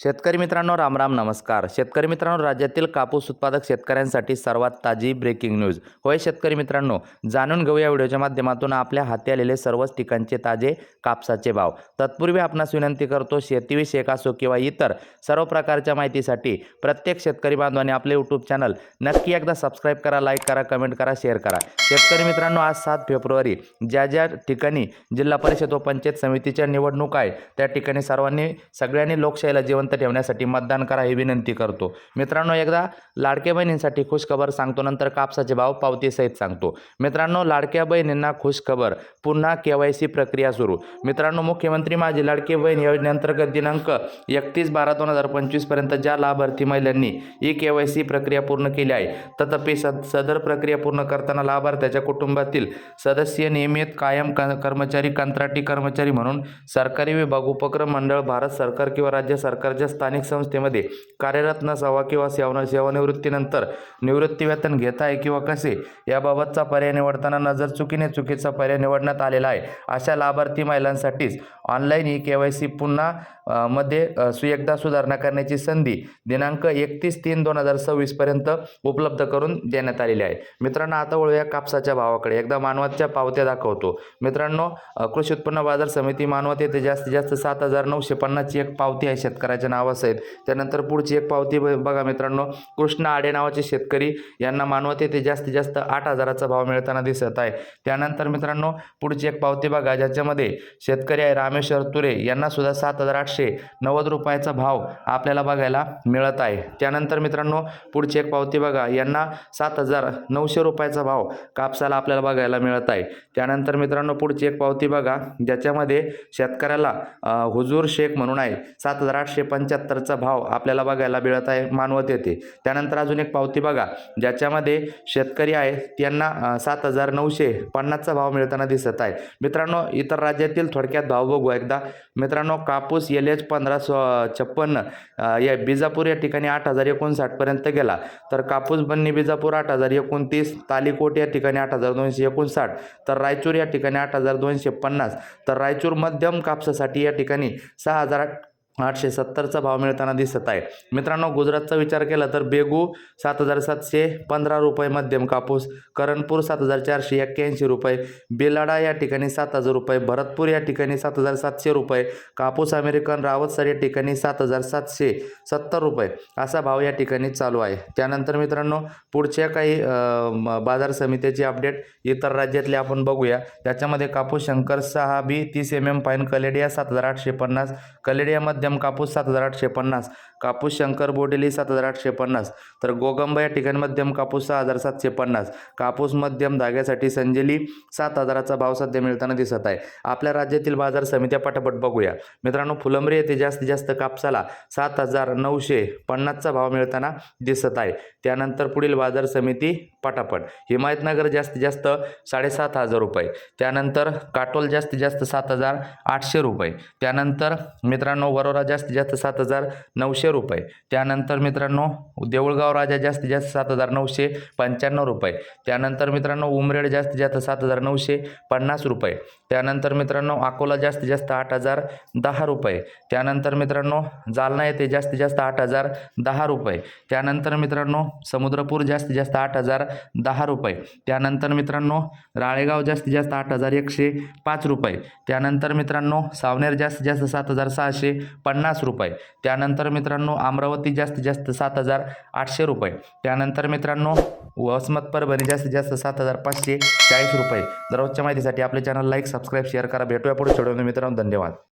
शेतकरी मित्रांनो रामराम नमस्कार. शेतकरी मित्रांनो राज्यातील कापूस उत्पादक शेतकऱ्यांसाठी सर्वात ताजी ब्रेकिंग न्यूज होय शेतकरी मित्रांनो जाणून घेऊया व्हिडिओच्या माध्यमातून आपल्या हाती आलेले सर्वच ठिकाणचे ताजे कापसाचे भाव. तत्पूर्वी आपणास विनंती करतो शेतीविषयक असो किंवा इतर सर्व प्रकारच्या माहितीसाठी प्रत्येक शेतकरी बांधवांनी आपले यूट्यूब चॅनल नक्की एकदा सबस्क्राईब करा लाईक करा कमेंट करा शेअर करा. शेतकरी मित्रांनो आज सात फेब्रुवारी ज्या ज्या ठिकाणी जिल्हा परिषद व पंचायत समितीच्या निवडणूक आहे त्या ठिकाणी सर्वांनी सगळ्यांनी लोकशाहीला जीवन जिवंत ठेवण्यासाठी मतदान करा ही विनंती करतो. मित्रांनो एकदा लाडक्या बहिणींसाठी खुशखबर सांगतो नंतर कापसाचे भाव पावतीसहित सांगतो. मित्रांनो लाडक्या बहिणींना खुशखबर. पुन्हा के वाय सी प्रक्रिया सुरू. मित्रांनो मुख्यमंत्री माझी लाडकी बहीण योजनेअंतर्गत दिनांक एकतीस बारा दोन हजार पंचवीसपर्यंत ज्या लाभार्थी महिलांनी ई के वाय सी प्रक्रिया पूर्ण केली आहे तथापि सद सदर प्रक्रिया पूर्ण करताना लाभार्थ्याच्या कुटुंबातील सदस्य नियमित कायम क कर्मचारी कंत्राटी कर्मचारी म्हणून सरकारी विभाग उपक्रम मंडळ भारत सरकार किंवा राज्य सरकार सरकारच्या स्थानिक संस्थेमध्ये कार्यरत नसावा किंवा सेवा सेवानिवृत्तीनंतर निवृत्ती वेतन घेत आहे किंवा कसे? याबाबतचा पर्याय निवडताना नजर चुकीने चुकीचा पर्याय निवडण्यात आलेला आहे. अशा लाभार्थी महिलांसाठीच online e K Y C पुन्हा मध्ये अ, एकदा सुधारणा करण्याची संधी दिनांक एकतीस तीन दोन हजार सव्वीसपर्यंत उपलब्ध करून देण्यात आलेली आहे. मित्रांनो आता वळूया कापसाच्या भावाकडे. एकदा मानवाच्या पावत्या दाखवतो. मित्रांनो कृषी उत्पन्न बाजार समिती मानवत येथे जास्तीत जास्त सात हजार नऊशे पन्नासची एक पावती आहे शेतकऱ्याच्या नावासहित. त्यानंतर पुढची एक पावती ब- बघा मित्रांनो कृष्ण आडे नावाचे शेतकरी यांना मानवत येथे जास्तीत जास्त आठ हजाराचा भाव मिळताना दिसत आहे. त्यानंतर मित्रांनो पुढची एक पावती बघा ज्याच्यामध्ये शेतकरी आहे रामेश्वर तुरे यांना सुद्धा सात हजार आठशे नव्वद रुपयाचा भाव आपल्याला बघायला मिळत आहे. त्यानंतर मित्रांनो पुढची एक पावती बघा. यांना सात हजार नऊशे रुपयाचा भाव कापसाला आपल्याला बघायला मिळत आहे. त्यानंतर मित्रांनो पुढची एक पावती बघा. ज्याच्यामध्ये शेतकऱ्याला हुजूर शेख म्हणून आहे सात हजार आठशे पंच्याहत्तरचा भाव आपल्याला बघायला मिळत आहे मानवत येते. त्यानंतर अजून एक पावती बघा. ज्याच्यामध्ये शेतकरी आहे त्यांना सात हजार नऊशे पन्नासचा भाव मिळताना दिसत आहे. मित्रांनो इतर राज्यातील थोडक्यात भाव बघू एकदा. मित्रांनो कापूस एल एच पंधरा सो छप्पन्न या बिजापूर या ठिकाणी आठ हजार एकोणसाठपर्यंत गेला. तर कापूस बन्नी बिजापूर आठ हजार एकोणतीस तालिकोट या ठिकाणी आठ हजार दोनशे एकोणसाठ तर रायचूर या ठिकाणी आठ हजार दोनशे पन्नास तर रायचूर मध्यम कापसासाठी या ठिकाणी सहा हजार आठ आठशे सत्तरचा भाव मिळताना दिसत आहे. मित्रांनो गुजरातचा विचार केला तर बेगू सात हजार सातशे पंधरा रुपये मध्यम कापूस करणपूर सात हजार चारशे एक्क्याऐंशी रुपये बेलाडा या ठिकाणी सात हजार रुपये भरतपूर या ठिकाणी सात हजार सातशे रुपये कापूस अमेरिकन रावतसर या ठिकाणी सात हजार सातशे सत्तर रुपये असा भाव या ठिकाणी चालू आहे. त्यानंतर मित्रांनो पुढच्या काही बाजार समित्याची अपडेट इतर राज्यातले आपण बघूया. त्याच्यामध्ये कापूस शंकर सहा बी तीस एम एम पाईन कलेडिया सात हजार आठशे पन्नास कलेडिया मध्यम मध्यम कापूस सात हजार आठशे पन्नास कापूस शंकर बोडेली सात हजार आठशे पन्नास तर गोगंबा या ठिकाणी मध्यम कापूस सहा हजार सातशे पन्नास कापूस मध्यम धाग्यासाठी संजेली सात हजाराचा भाव सध्या मिळताना दिसत आहे. आपल्या राज्यातील बाजार समित्या पटापट बघूया. मित्रांनो फुलंब्री येथे जास्तीत जास्त कापसाला सात हजार नऊशे पन्नासचा भाव मिळताना दिसत आहे. त्यानंतर पुढील बाजार समिती पटापट हिमायतनगर जास्तीत जास्त साडेसात हजार रुपये त्यानंतर काटोल जास्तीत जास्त सात हजार आठशे रुपये त्यानंतर मित्रांनो वरोरा जास्तीत जास्त सात हजार नऊशे रुपये. त्यानंतर मित्रांनो देऊळगाव राजा जास्तीत जास्त सात हजार नऊशे पंच्याण्णव रुपये. त्यानंतर मित्रांनो उमरेड जास्तीत जास्त सात हजार नऊशे पन्नास रुपये. त्यानंतर मित्रांनो अकोला जास्तीत जास्त आठ हजार दहा रुपये. त्यानंतर मित्रांनो जालना येथे जास्तीत जास्त आठ हजार दहा रुपये. त्यानंतर मित्रांनो समुद्रपूर जास्तीत जास्त आठ हजार दहा रुपये. त्यानंतर मित्रांनो राळेगाव जास्तीत जास्त आठ हजार एकशे पाच रुपये. त्यानंतर मित्रांनो सावनेर जास्तीत जास्त सात हजार सहाशे पन्नास रुपये. त्यानंतर मित्रांनो अमरावती जास्तीत जास्त सात हजार आठशे रुपये. त्यानंतर मित्रांनो वसमत परभणी जास्तीत जास्त सात हजार पाचशे चाळीस रुपये. दररोजच्या माहितीसाठी आपल्या चॅनल लाईक सबस्क्राईब शेअर करा. भेटूया पुढे. छोट्या मित्रांनो धन्यवाद.